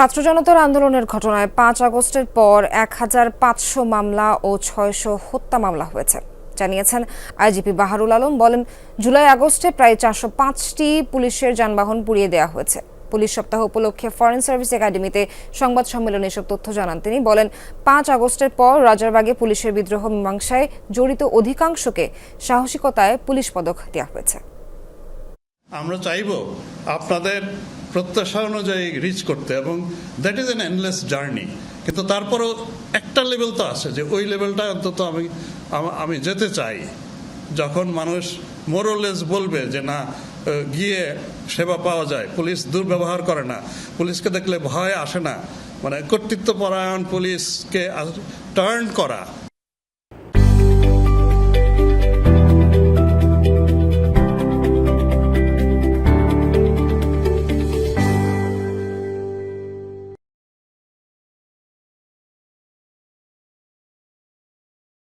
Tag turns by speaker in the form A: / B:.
A: ছাত্র জনতার আন্দোলনের ঘটনায় পাঁচ আগস্টের পর এক হাজার পাঁচশো মামলা ও ছয়শো হত্যা মামলা হয়েছে। জানিয়েছেন আইজিপি বাহারুল আলম, বলেন, জুলাই আগস্টে প্রায় চারশো পাঁচটি পুলিশের যানবাহন পুড়িয়ে দেওয়া হয়েছে। পুলিশ সপ্তাহ উপলক্ষে ফরেন সার্ভিস একাডেমিতে সংবাদ সম্মেলনে এসব তথ্য জানান। তিনি বলেন, পাঁচ আগস্টের পর রাজারবাগে পুলিশের বিদ্রোহ মীমাংসায় জড়িত অধিকাংশকে সাহসিকতায় পুলিশ পদক দেওয়া হয়েছে।
B: আমরা চাইব আপনাদের প্রত্যাশা অনুযায়ী রিচ করতে এবং that is an endless journey কিন্তু তারপরেও একটা লেভেল তো আছে যে ওই লেভেলটা অন্তত আমি আমি যেতে চাই। যখন মানুষ মোরলেস বলবে যে না গিয়ে সেবা পাওয়া যায়, পুলিশ দুর্ব্যবহার করে না, পুলিশকে দেখলে ভয় আসে না। মানে কর্তৃত্বপরায়ণ পুলিশকে টার্ন করা।